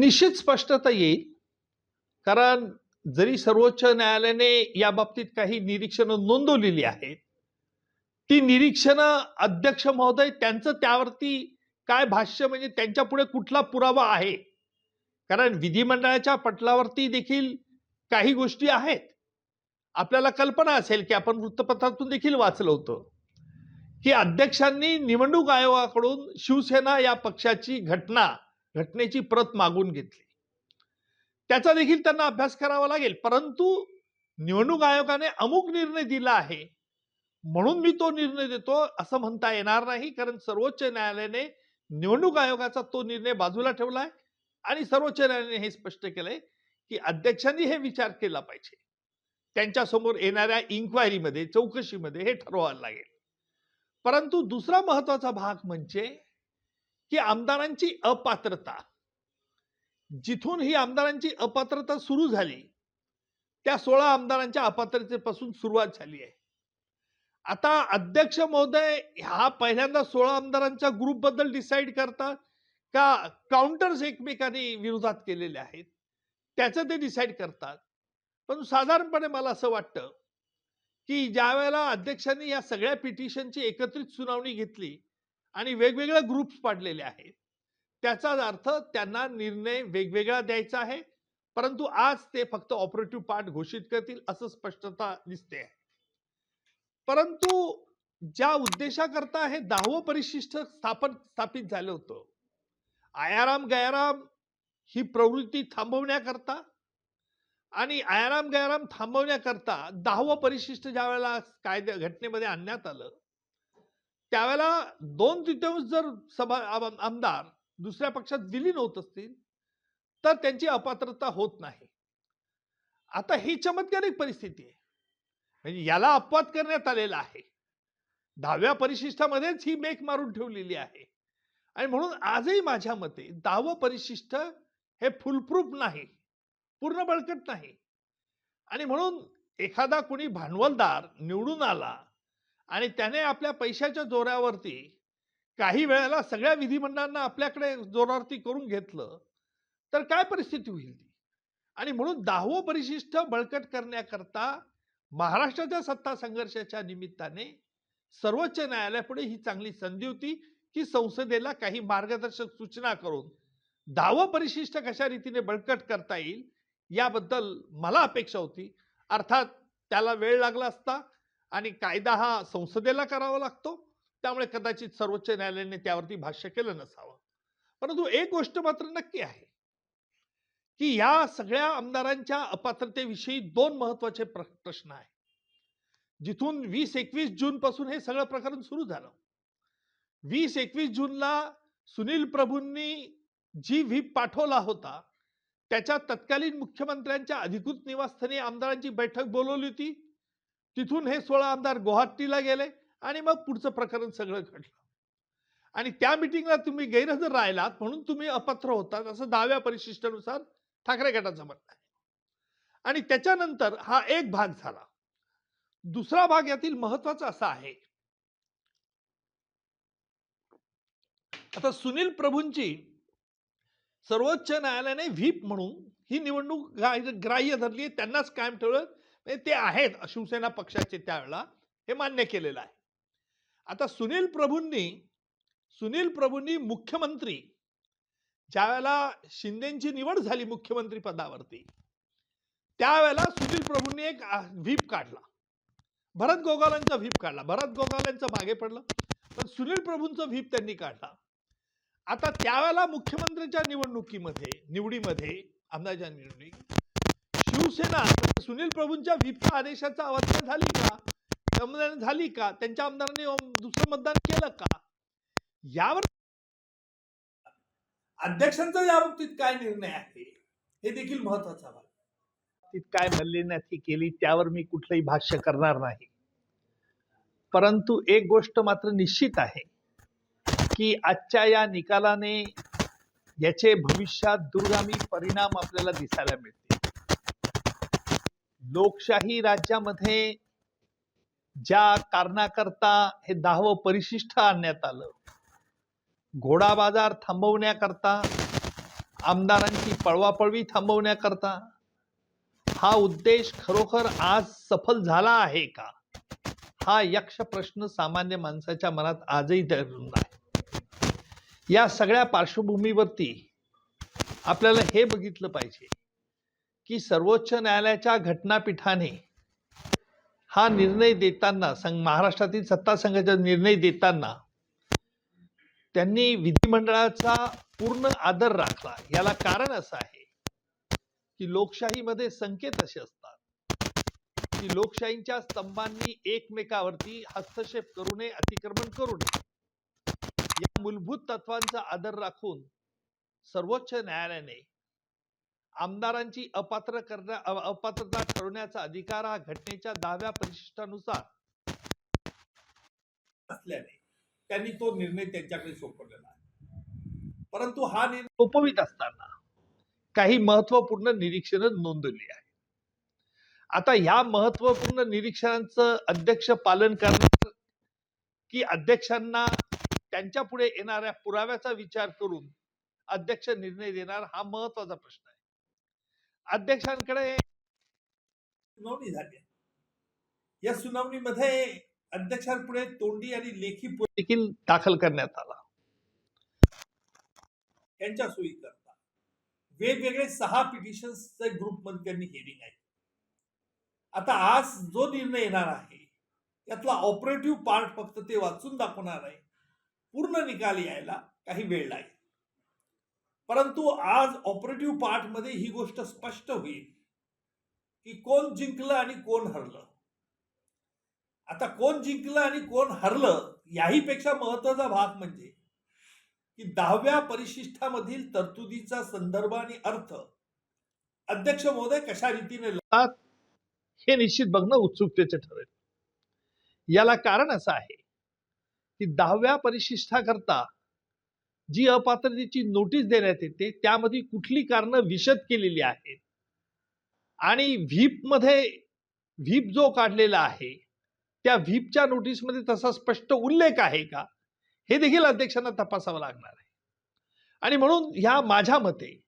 निश्चित स्पष्टता येईल. कारण जरी सर्वोच्च न्यायालयाने या बाबतीत काही निरीक्षणं नोंदवलेली आहेत ती निरीक्षणं अध्यक्ष महोदय त्यांचं त्यावरती काय भाष्य म्हणजे त्यांच्या पुढे कुठला पुरावा आहे? कारण विधिमंडळाच्या पटलावरती देखील काही गोष्टी आहेत. आपल्याला कल्पना असेल की आपण वृत्तपत्रातून देखील वाचलं होतं की अध्यक्षांनी निवडणूक आयोगाकडून शिवसेना या पक्षाची घटना घटनेची प्रत मागून घेतली. त्याचा देखील त्यांना अभ्यास करावा लागेल. परंतु निवडणूक आयोगाने अमुक निर्णय दिला आहे. म्हणून मी तो निर्णय देतो असं म्हणता येणार नाही. कारण सर्वोच्च न्यायालयाने निवडणूक आयोगाचा तो निर्णय बाजूला ठेवलाय. आणि सर्वोच्च न्यायालयाने हे स्पष्ट केलंय की अध्यक्षांनी हे विचार केला पाहिजे. त्यांच्यासमोर येणाऱ्या इन्क्वायरीमध्ये चौकशीमध्ये हे ठरवायला लागेल. परंतु दुसरा महत्त्वाचा भाग म्हणजे की आमदारांची अपात्रता. जिथून ही आमदारांची अपात्रता सुरू झाली त्या सोळा आमदारांच्या अपात्रतेपासून सुरुवात झाली आहे. आता अध्यक्ष महोदय हा पहिल्यांदा सोळा आमदारांच्या ग्रुपबद्दल डिसाईड करतात का काउंटर्स एकमेकांनी विरोधात केलेले आहेत? त्याचं ते डिसाईड करतात. पण साधारणपणे मला असं वाटतं की ज्या वेळेला अध्यक्षांनी या सगळ्या पिटिशनची एकत्रित सुनावणी घेतली आणि वेगवेगळे ग्रुप्स पाडलेले आहेत. त्याचाच अर्थ त्यांना निर्णय वेगवेगळा द्यायचा आहे परंतु आज ते फक्त ऑपरेटिव्ह पार्ट घोषित करतील असं स्पष्टता दिसते. आहे परंतु ज्या उद्देशाकरता हे दहावं परिशिष्ट स्थापन स्थापित झालं होतं आयाराम गयाराम ही प्रवृत्ती थांबवण्याकरता आणि आयाराम गयाराम थांबवण्याकरता दहावं परिशिष्ट ज्या वेळेला कायद्या घटनेमध्ये आणण्यात आलं त्यावेळेला दोन तृतीयांश जर सभा आमदार दुसऱ्या पक्षात विलीन होत असतील तर त्यांची अपात्रता होत नाही. आता ही चमत्कारिक परिस्थिती आहे. म्हणजे याला अपवाद करण्यात आलेला आहे. दहाव्या परिशिष्टामध्येच ही मेक मारून ठेवलेली आहे. आणि म्हणून आजही माझ्या मते दहावं परिशिष्ट हे फुलप्रूफ नाही पूर्ण बळकट नाही. आणि म्हणून एखादा कोणी भांडवलदार निवडून आला आणि त्याने आपल्या पैशाच्या जोरावरती काही वेळेला सगळ्या विधिमंडळांना आपल्याकडे जोरावरती करून घेतलं तर काय परिस्थिती होईल ती? आणि म्हणून दहावं परिशिष्ट बळकट करण्याकरता महाराष्ट्राच्या सत्ता संघर्षाच्या निमित्ताने सर्वोच्च न्यायालयापुढे ही चांगली संधी होती की संसदेला काही मार्गदर्शक सूचना करून दहावं परिशिष्ट कशा रीतीने बळकट करता येईल याबद्दल मला अपेक्षा होती. अर्थात त्याला वेळ लागला असता आणि कायदा हा संसदेला करावा लागतो. त्यामुळे कदाचित सर्वोच्च न्यायालयाने त्यावरती भाष्य केलं नसावं. परंतु एक गोष्ट मात्र नक्की आहे की या सगळ्या आमदारांच्या अपात्रतेविषयी दोन महत्त्वाचे प्र- प्रश्न आहे जिथून वीस एकवीस जून पासून हे सगळं प्रकरण सुरू झालं. वीस एकवीस जूनला सुनील प्रभूंनी जी व्हीप पाठवला होता त्याच्या तत्कालीन मुख्यमंत्र्यांच्या अधिकृत निवासस्थानी आमदारांची बैठक बोलवली होती. तिथून हे सोळा आमदार गुवाहाटीला गेले आणि मग पुढचं प्रकरण सगळं घडलं. आणि त्या मिटिंगला तुम्ही गैरहजर राहिलात म्हणून तुम्ही अपात्र होतात असं दहाव्या परिशिष्टानुसार ठाकरे गटाचं म्हणणं आहे. आणि त्याच्यानंतर हा एक भाग झाला. दुसरा भाग यातील महत्त्वाचा असा आहे. आता सुनील प्रभूंची सर्वोच्च न्यायालयाने व्हीप म्हणून ही निवडणूक ग्राह्य धरली आहे त्यांनाच कायम ठेवलं. म्हणजे ते आहेत शिवसेना पक्षाचे त्यावेळेला हे मान्य केलेलं आहे. आता सुनील प्रभूंनी सुनील प्रभूंनी मुख्यमंत्री ज्यावेळेला शिंदेची निवड झाली मुख्यमंत्री पदावरती त्यावेळेला सुनील प्रभूंनी एक व्हीप काढला. भरत गोगालांचा व्हीप काढला. भरत गोगालांचं मागे पडलं पण सुनील प्रभूंचं व्हीप त्यांनी काढला. आता त्यावेळेला मुख्यमंत्र्यांच्या निवडणुकीमध्ये निवडीमध्ये आमदारच्या निवडणुकीत शिवसेना सुनील प्रभूंच्या व्हीपच्या आदेशाचा अवस्था झाली का? संमती झाली का? त्यांच्या आमदारांनी दुसरं मतदान केलं का? यावर अध्यक्षांचा या बाबतीत काय निर्णय आहे? हे देखील महत्त्वाचा भाग काय मल्लिनाथी केली त्यावर मी कुठलंही भाष्य करणार नाही. परंतु एक गोष्ट मात्र निश्चित आहे की आजच्या या निकालाने याचे भविष्यात दूरगामी परिणाम आपल्याला दिसायला मिळतील. लोकशाही राज्यामध्ये ज्या कारणाकरता हे दहावं परिशिष्ट आणण्यात आलं घोडा बाजार थांबवण्याकरता आमदारांची पळवापळवी थांबवण्याकरता हा उद्देश खरोखर आज सफल झाला आहे का? हा यक्ष प्रश्न सामान्य माणसाच्या मनात आजही धरून आहे या सगळ्या पार्श्वभूमीवरती आपल्याला हे बघितलं पाहिजे. की सर्वोच्च न्यायालयाच्या घटनापीठाने हा निर्णय देताना संघ महाराष्ट्रातील सत्ता संघाचा निर्णय देताना त्यांनी विधिमंडळाचा पूर्ण आदर राखला. याला कारण असं आहे की लोकशाहीमध्ये संकेत असे असतात की लोकशाहीच्या स्तंभांनी एकमेकावरती हस्तक्षेप करू नये अतिक्रमण करू नये. या मूलभूत तत्वांचा आदर राखून सर्वोच्च न्यायालयाने आमदारांची अपात्र करण्या अपात्रता ठरवण्याचा अधिकार हा घटनेच्या दहाव्या परिशिष्टानुसार असल्याने त्यांनी तो निर्णय त्यांच्याकडे सोपवलेला आहे. परंतु हा निर्णय सोपवित असताना काही महत्त्वपूर्ण निरीक्षण नोंदवली आहे आता ह्या महत्त्वपूर्ण निरीक्षणांचं अध्यक्ष पालन करणार की अध्यक्षांना त्यांच्या पुढे येणाऱ्या पुराव्याचा विचार करून अध्यक्ष निर्णय देणार हा महत्त्वाचा प्रश्न आहे. अध्यक्षांकडे सुनावणी झाली. या सुनावणीमध्ये अध्यक्षांपुढे तोंडी आणि लेखी देखील दाखल करण्यात आला. यांच्या सोयीकरता वेगवेगळे सहा पिटिशन्सचे ग्रुपमध्ये त्यांनी हिअरिंग आहे. आता आज जो निर्णय येणार आहे यातला ऑपरेटिव्ह पार्ट फक्त ते वाचून दाखवणार आहे. पूर्ण निकाल यायला काही वेळ लागेल. परंतु आज ऑपरेटिव्ह पार्टमध्ये ही गोष्ट स्पष्ट होईल की कोण जिंकलं आणि कोण हरलं. आता कोण जिंकलं आणि कोण हरलं याही पेक्षा महत्त्वाचा भाग म्हणजे की दहाव्या परिशिष्टामधील तरतुदीचा संदर्भ आणि अर्थ अध्यक्ष महोदय कशा रीतीने हे निश्चित बघणं उत्सुकतेचे ठरेल. याला कारण असं आहे की दहाव्या परिशिष्टाकरता जी अपात्रतेची नोटीस देण्यात येते त्यामध्ये कुठली कारणं विशद केलेली आहेत? आणि व्हीपमध्ये व्हीप जो काढलेला आहे त्या व्हीपच्या नोटीसमध्ये तसा स्पष्ट उल्लेख आहे का? हे देखील अध्यक्षांना तपासावं लागणार आहे. आणि म्हणून ह्या माझ्या मते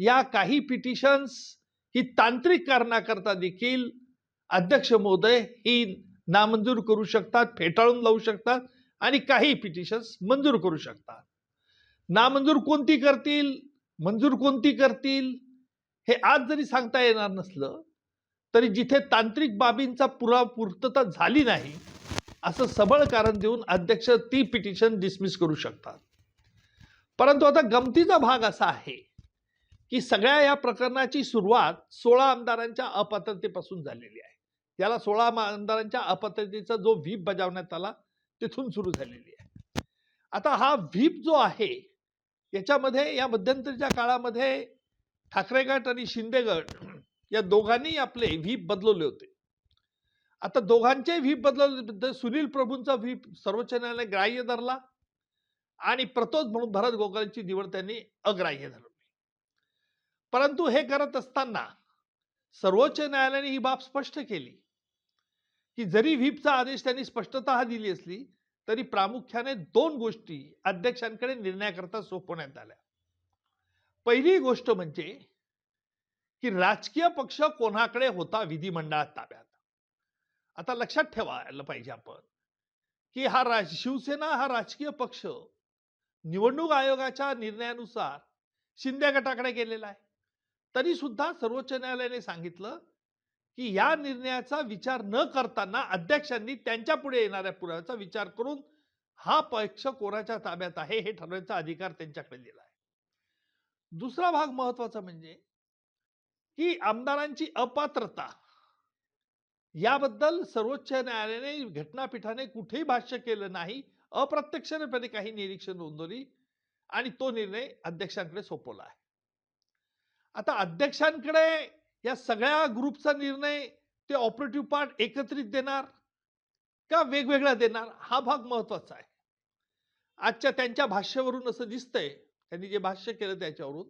या काही पिटिशन्स ही तांत्रिक कारणाकरता देखील अध्यक्ष महोदय ही नामंजूर करू शकतात फेटाळून लावू शकतात आणि काही पिटिशन्स मंजूर करू शकतात. नामंजूर कोणती करतील मंजूर कोणती करतील हे आज जरी सांगता येणार नसलं तरी जिथे तांत्रिक बाबींचा पुरा पूर्तता झाली नाही असं सबळ कारण देऊन अध्यक्ष ती पिटिशन डिसमिस करू शकतात. परंतु आता गमतीचा भाग असा आहे की सगळ्या या प्रकरणाची सुरुवात सोळा आमदारांच्या अपात्रतेपासून झालेली आहे. त्याला सोळा आमदारांच्या अपात्रतेचा जो व्हीप बजावण्यात आला तिथून सुरू झालेली आहे. आता हा व्हीप जो आहे याच्यामध्ये या मध्यंतरीच्या काळामध्ये ठाकरे गट आणि शिंदे गट या दोघांनी आपले व्हीप बदलवले होते. आता दोघांचे व्हीप बदलवले सुनील प्रभूंचा व्हीप सर्वोच्च न्यायालयाने ग्राह्य धरला आणि प्रतोद म्हणून भरत गोगालची निवड त्यांनी अग्राह्य धरली. परंतु हे करत असताना सर्वोच्च न्यायालयाने ही बाब स्पष्ट केली की जरी व्हीपचा आदेश त्यांनी स्पष्टता दिली असली तरी प्रामुख्याने दोन गोष्टी अध्यक्षांकडे निर्णयाकरता सोपवण्यात आल्या. पहिली गोष्ट म्हणजे की राजकीय पक्ष कोणाकडे होता विधिमंडळात ताब्यात? आता लक्षात ठेवायला पाहिजे आपण की हा राज शिवसेना हा राजकीय पक्ष निवडणूक आयोगाच्या निर्णयानुसार शिंदे गटाकडे गेलेला आहे. तरी सुद्धा सर्वोच्च न्यायालयाने सांगितलं की या निर्णयाचा विचार न करताना अध्यक्षांनी त्यांच्या पुढे येणाऱ्या पुराव्याचा विचार करून हा पक्ष कोणाच्या ताब्यात आहे हे ठरवण्याचा अधिकार त्यांच्याकडे दिला आहे. दुसरा भाग महत्त्वाचा म्हणजे की आमदारांची अपात्रता याबद्दल सर्वोच्च न्यायालयाने घटनापीठाने कुठेही भाष्य केलं नाही अप्रत्यक्षपणे काही निरीक्षण नोंदवली आणि तो निर्णय अध्यक्षांकडे सोपवला आहे. आता अध्यक्षांकडे या सगळ्या ग्रुपचा निर्णय ते ऑपरेटिव्ह पार्ट एकत्रित देणार का वेगवेगळा देणार हा भाग महत्त्वाचा आहे. आजच्या त्यांच्या भाष्यावरून असं दिसतंय त्यांनी जे भाष्य केलं त्याच्यावरून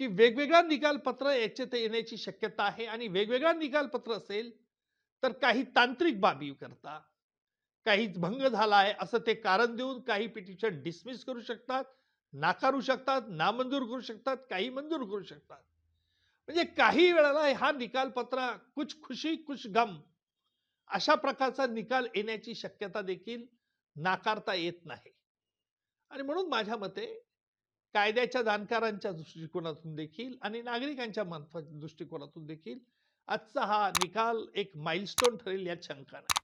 की वेगवेगळा निकालपत्र याच्यात येण्याची शक्यता आहे आणि वेगवेगळा निकालपत्र असेल तर काही तांत्रिक बाबी करता काही भंग झाला आहे असं ते कारण देऊन काही पिटिशन डिसमिस करू शकतात नाकारू शकतात नामंजूर करू शकतात काही मंजूर करू शकतात. म्हणजे काही वेळेला हा निकालपत्रा कुछ खुशी कुछ गम अशा प्रकारचा निकाल येण्याची शक्यता देखील नाकारता येत नाही. आणि म्हणून माझ्या मते कायद्याच्या जाणकारांच्या दृष्टिकोनातून देखील आणि नागरिकांच्या महत्त्वाच्या दृष्टिकोनातून देखील आजचा हा निकाल एक माइलस्टोन ठरेल यात शंका नाही.